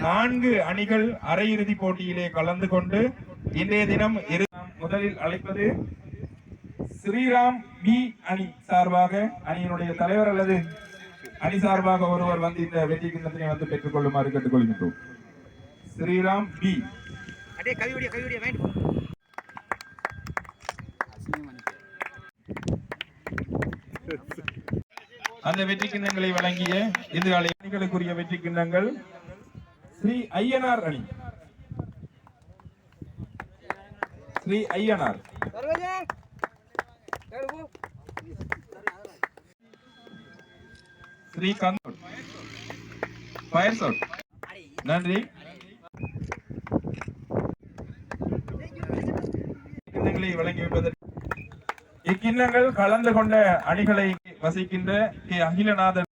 நான்கு அணிகள் அரையிறுதி போட்டியிலே கலந்து கொண்டு இன்றைய தினம் முதலில் அழைப்பது ஸ்ரீராம் பி அணி சார்பாக அணியினுடைய தலைவர் அல்லது அணி சார்பாக ஒருவர் வந்து இந்த வெற்றி கிண்ணத்தினை வந்து பெற்றுக் கொள்ளுமாறு கேட்டுக்கொள்கின்றோம். ஸ்ரீராம் பி. அந்த வெற்றி கிண்ணங்களை வழங்கிய இரு அணிகளுக்குரிய வெற்றி கிண்ணங்கள் ஸ்ரீ ஐயனார் அணி. ஸ்ரீ ஐயனார். ஸ்ரீ கந்தோட் போ. ஸ்ரீகாந்த் ஃபயர் ஷாட் நன்றி. கிண்ணங்களை வழங்கி வைப்பதற்கு இக்கிண்ணங்கள் கலந்து கொண்ட அணிகளை வசிக்கின்ற கே அகிலநாதன்.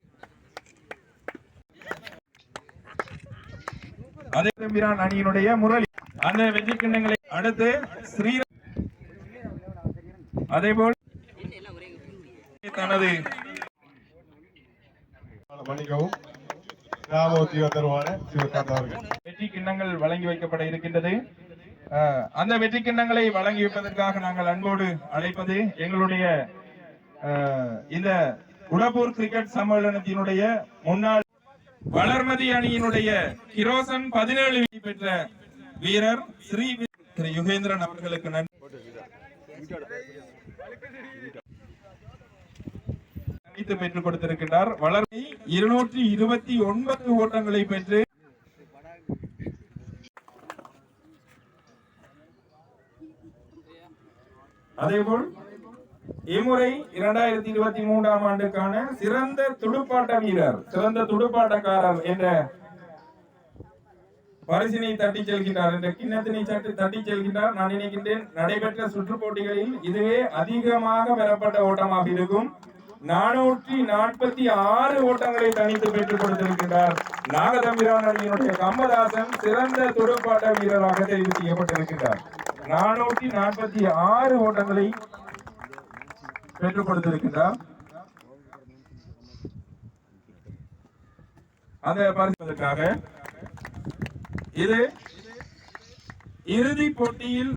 அதே தம்பிரான் அணியினுடைய முரளி. அந்த வெற்றி கிண்ணங்களை அடுத்து ஸ்ரீ அதேபோல் தனது மன்னிக்கவும் வெற்றி கிண்ணங்கள் வழங்கி வைக்கப்பட இருக்கின்றது. அந்த வெற்றி கிண்ணங்களை வழங்கி வைப்பதற்காக நாங்கள் அன்போடு அழைப்பது எங்களுடைய இந்த உடப்பூர் கிரிக்கெட் சம்மேளனத்தினுடைய முன்னாள் வளர்மதி அணியினுடைய கிரோசன் பதினேழு வெற்றி பெற்ற வீரர் ஸ்ரீ திரு யுகேந்திரன் அவர்களுக்கு நன்றி. அனைத்து பெற்றுக் கொடுத்திருக்கின்றார். வளர்மை இருநூற்றி இருபத்தி ஒன்பது ஓட்டங்களை பெற்று அதேபோல் இம்முறை இரண்டாயிரத்தி இருபத்தி மூன்றாம் ஆண்டுக்கான சிறந்த துடுப்பாட்ட வீரர் சிறந்த துடுப்பாட்டக்காரர் என்ற பரிசினை தட்டி செல்கின்றார் என்ற கிண்ணத்தினை சற்று தட்டி செல்கின்றார். நான் நினைக்கின்றேன் நடைபெற்ற சுற்று போட்டிகளில் இதுவே அதிகமாக பெறப்பட்ட ஓட்டமாக இருக்கும். நானூற்றி நாற்பத்தி ஆறு ஓட்டங்களை தனித்து பெற்றுக் கொடுத்திருக்கின்றார் நாகதம்பிரான் அணியினுடைய கம்பதாசன் சிறந்த துடுப்பாட்ட வீரராக தெரிவு செய்யப்பட்டிருக்கின்றார். நானூற்றி நாற்பத்தி ஆறு ஓட்டங்களை பெற்றுக் கொடுத்திருக்கின்றார் இது இறுதி போட்டியில்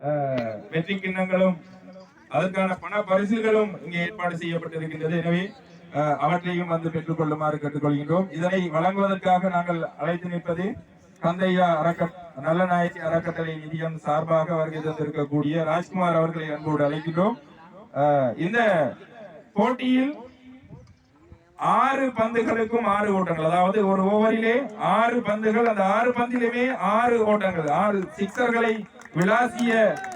அஹ், வெற்றி கிண்ணங்களும் அதற்கான பண பரிசுகளும் இங்கே ஏற்பாடு செய்யப்பட்டிருக்கின்றது. எனவே அவற்றையும் வந்து பெற்றுக் கொள்ளுமாறு கேட்டுக்கொள்கின்றோம். இதனை வழங்குவதற்காக நாங்கள் அழைத்து நிற்பது தந்தையா அறக்க நல்லநாயகி அறக்கட்டளை நிதியம் சார்பாக வருகை தந்திருக்கக்கூடிய ராஜ்குமார் அவர்களை அன்போடு அழைக்கின்றோம். அஹ், இந்த போட்டியில் ஆறு பந்துகளுக்கும் ஆறு ஓட்டங்கள் அதாவது ஒரு ஓவரிலே ஆறு பந்துகள் அந்த ஆறு பந்திலுமே ஆறு ஓட்டங்கள். ஆறு சிக்ஸர்களை விளாசிய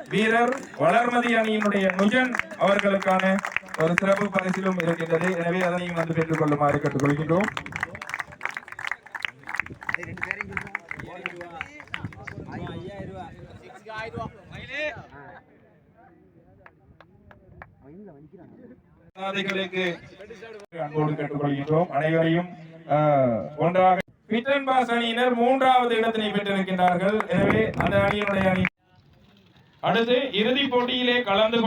வீரர் வளர்மதி அணியினுடைய நுஜன் அவர்களுக்கான ஒரு சிறப்பு பரிசிலும் இருக்கின்றது. எனவே அதனையும் வந்து பெற்றுக் கொள்ளுமாறு கேட்டுக்கொள்கின்றோம். அன்போடு கேட்டுக்கொள்கின்றோம். அனைவரையும் ஒன்றாக பிட்டன் பாஸ் அணியினர் மூன்றாவது இடத்தினை பெற்றிருக்கின்றார்கள். எனவே அந்த அணியினுடைய அணி அடுத்து இறுதிப் போட்டியிலே கலந்து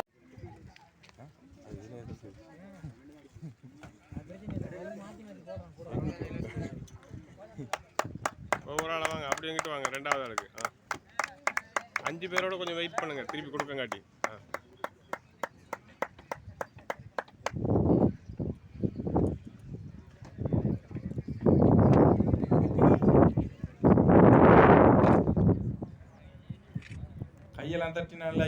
ஒவ்வொரு ஆளா வாங்க. அப்படி எங்கிட்ட வாங்க. ரெண்டாவது ஆளுக்கு. ஆ. அஞ்சு பேரோட கொஞ்சம் வெயிட் பண்ணுங்க. திருப்பி கொடுக்கங்காட்டி ஆ. கையெல்லாம் தட்டி நல்லா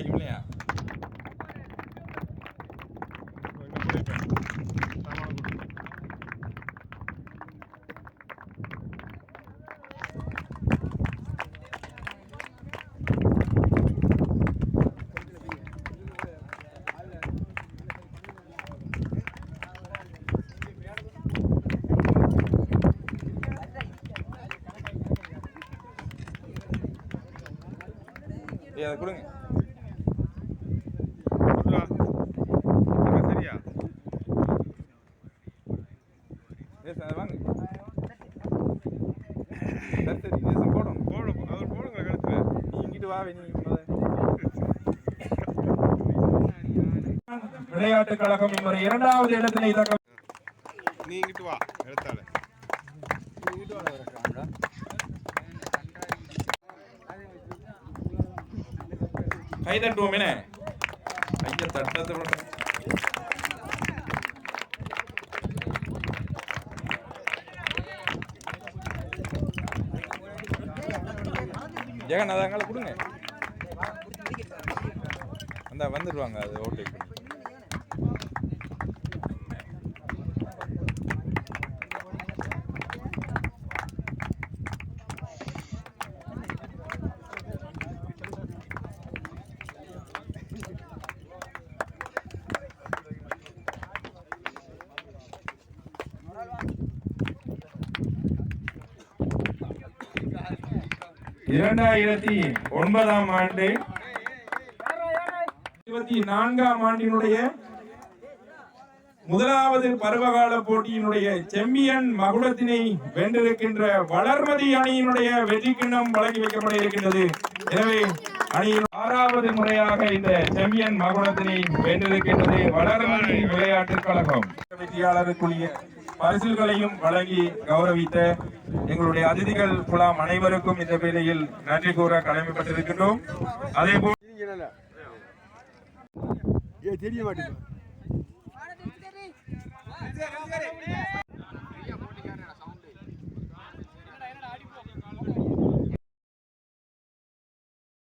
ஏய், அதை கொடுங்க. சரியா ஏய், சார், வாங்க. சரி, சரி, போடும் போடு அவர் போடுங்க. கழுத்துல நீ இங்கிட்டு நீங்கிட்டு வா. நீ விளையாட்டுக் கழகம் இரண்டாவது இடத்தினை தக்க நீ இங்கிட்டு வா எடுத்தால கை தட்டுவோம் ஐயா தட்டத்தை அங்கே கொடுங்க அந்த வந்துடுவாங்க அது ஓட்டு இரண்டாயிரத்தி ஒன்பதாம் ஆண்டு இருபத்தி நான்காம் ஆண்டினுடைய முதலாவது பருவகால போட்டியினுடைய செம்பியன் மகுடத்தினை வென்றிருக்கின்ற வளர்மதி அணியினுடைய வெற்றி கிண்ணம் வழங்கி வைக்கப்பட இருக்கின்றது. எனவே அணியின் ஆறாவது முறையாக இந்த செம்பியன் மகுடத்தினை வென்றிருக்கின்றது வளர்மதி விளையாட்டுக் கழகம். வெற்றியாளருக்குரிய பரிசுகளையும் வழங்கி கௌரவித்த எங்களுடைய அதிதிகள் குழாம் அனைவருக்கும் இந்த வேளையில் நன்றி கூற கடமைப்பட்டிருக்கின்றோம். அதே போல் தெரிய மாட்டேங்குது.